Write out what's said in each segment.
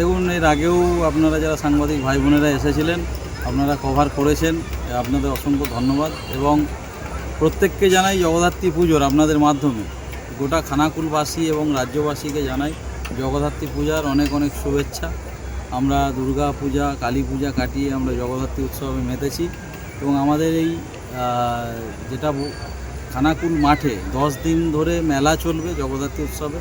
দেখুন, এর আগেও আপনারা যারা সাংবাদিক ভাই বোনেরা এসেছিলেন, আপনারা কভার করেছেন আপনাদের অসংখ্য ধন্যবাদ এবং প্রত্যেককে জানাই জগদ্ধাত্রী পুজোর আপনাদের মাধ্যমে। গোটা খানাকুলবাসী এবং রাজ্যবাসীকে জানাই জগদ্ধাত্রী পূজার অনেক অনেক শুভেচ্ছা। আমরা দুর্গা পূজা, কালী পূজা কাটিয়ে আমরা জগদ্ধাত্রী উৎসবে মেতেছি এবং আমাদের এই যেটা খানাকুল মাঠে দশ দিন ধরে মেলা চলবে জগদ্ধাত্রী উৎসবে।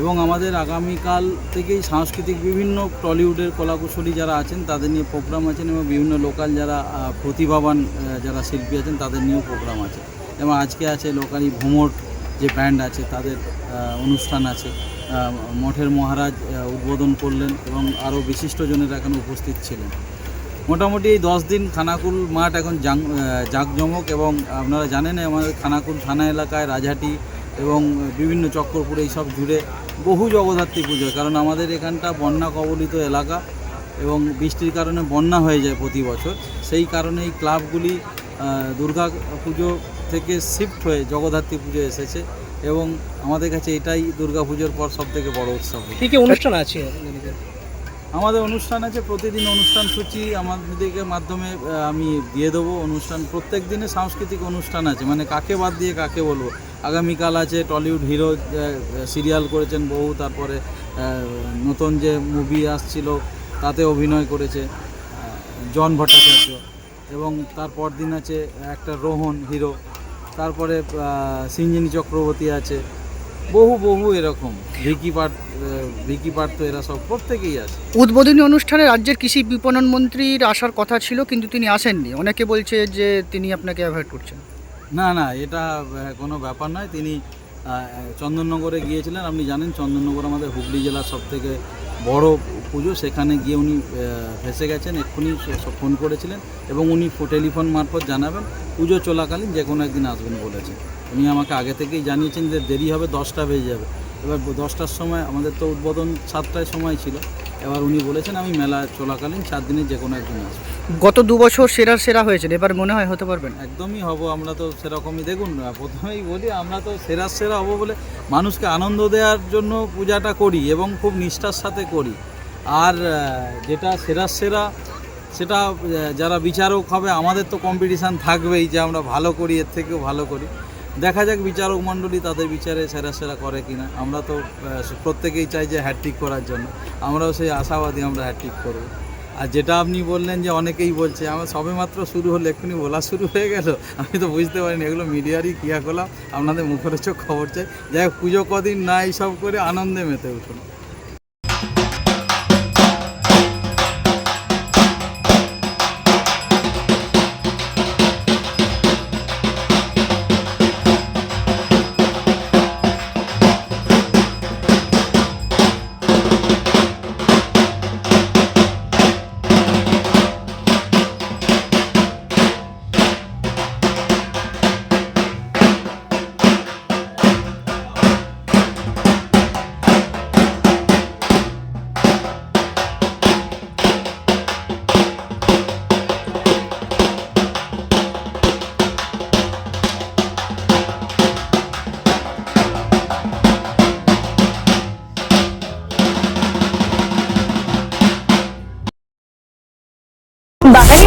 এবং আমাদের আগামীকাল থেকেই সাংস্কৃতিক বিভিন্ন টলিউডের কলাকুশলী যারা আছেন, তাদের নিয়ে প্রোগ্রাম আছেন এবং বিভিন্ন লোকাল যারা প্রতিভাবান যারা শিল্পী আছেন, তাদের নিয়েও প্রোগ্রাম আছে। এবং আজকে আছে লোকালি ভোমট যে ব্যান্ড আছে, তাদের অনুষ্ঠান আছে। মঠের মহারাজ উদ্বোধন করলেন এবং আরও বিশিষ্টজনেরা এখানে উপস্থিত ছিলেন। মোটামুটি এই দশ দিন খানাকুল মাঠ এখন জাঁকজমক এবং আপনারা জানেন আমাদের খানাকুল থানা এলাকায় রাজহাটি এবং বিভিন্ন চক্রপুর এই সব জুড়ে বহু জগদ্ধাত্রী পুজো কারণ আমাদের এখানটা বন্যা কবলিত এলাকা এবং বৃষ্টির কারণে বন্যা হয়ে যায় প্রতি বছর। সেই কারণে এই ক্লাবগুলি দুর্গা পুজো থেকে শিফট হয়ে জগদ্ধাত্রী পুজো এসেছে এবং আমাদের কাছে এটাই দুর্গা পুজোর পর সব থেকে বড় উৎসব। কি কি অনুষ্ঠান আছে? আমাদের অনুষ্ঠান আছে, প্রতিদিন অনুষ্ঠান সূচি আমাদেরকে মাধ্যমে আমি দিয়ে দেবো অনুষ্ঠান। প্রত্যেক দিনে সাংস্কৃতিক অনুষ্ঠান আছে মানে কাকে বাদ দিয়ে কাকে বলব? আগামীকাল আছে টলিউড হিরো সিরিয়াল করেছেন বহু তারপরে নতুন যে মুভি আসছিল, তাতে অভিনয় করেছে জন ভট্টাচার্য। এবং তারপর দিন আছে একটা রোহন হিরো, তারপরে সিঞ্জিনী চক্রবর্তী আছে বহু বহু এরকম। ভিকি পাট ভিকি পাট তো এরা সব প্রত্যেকেই আছে। উদ্বোধনী অনুষ্ঠানে রাজ্যের কৃষি বিপণন মন্ত্রীর আসার কথা ছিল কিন্তু তিনি আসেননি। অনেকে বলছে যে তিনি আপনাকে অ্যাভয়েড করছেন। না না এটা কোনো ব্যাপার নয়। তিনি চন্দননগরে গিয়েছিলেন। আপনি জানেন চন্দননগর আমাদের হুগলি জেলার সব থেকে বড় পুজো। সেখানে গিয়ে উনি ভেসে গেছেন। এক্ষুনি ফোন করেছিলেন এবং উনি টেলিফোন মারফত জানাবেন। পুজো চলাকালীন যে কোনো একদিন আসবেন বলেছেন। উনি আমাকে আগে থেকেই জানিয়েছেন যে দেরি হবে, দশটা বেজে যাবে। এবার দশটার সময় আমাদের তো উদ্বোধন সাতটায় সময় ছিল। এবার উনি বলেছেন আমি মেলা চলাকালীন চার দিনে যে কোনো একদিন আসব। গত দু বছর সেরার সেরা হয়েছেন এবার মনে হয় হতে পারবেন। একদমই হব আমরা তো সেরকমই। দেখুন প্রথমেই বলি আমরা তো সেরা সেরা হব বলে মানুষকে আনন্দ দেওয়ার জন্য পূজাটা করি এবং খুব নিষ্ঠার সাথে করি। আর যেটা সেরা সেরা সেটা যারা বিচারক হবে আমাদের তো কম্পিটিশান থাকবেই যে আমরা ভালো করি এর থেকেও ভালো করি। দেখা যাক বিচারক মণ্ডলী তাদের বিচারে সেরা সেরা করে কিনা। আমরা তো প্রত্যেকেই চাই যে হ্যাটট্রিক করার জন্য। আমরাও সেই আশাবাদী আমরা হ্যাটট্রিক করব। আর যেটা আপনি বললেন যে অনেকেই বলছে, আমার সবে মাত্র শুরু হলো, এক্ষুনি বলা শুরু হয়ে গেল। আমি তো বুঝতে পারিনি, এগুলো মিডিয়ারই ক্রিয়াকলাপ। আপনাদের মুখরোচক খবর চাই। যাই হোক, পুজো কদিন না এইসব করে আনন্দে মেতে উঠুন।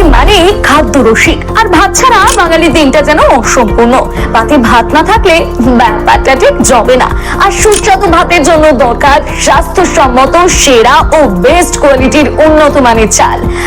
মানে খাদ্য রসিক। আর ভাত ছাড়া বাঙালির দিনটা যেন অসম্পূর্ণ। পাতে ভাত না থাকলে ব্যাপারটা ঠিক জবে না। আর সুস্বাদু ভাতের জন্য দরকার স্বাস্থ্যসম্মত, সেরা ও বেস্ট কোয়ালিটির উন্নত মানের চাল।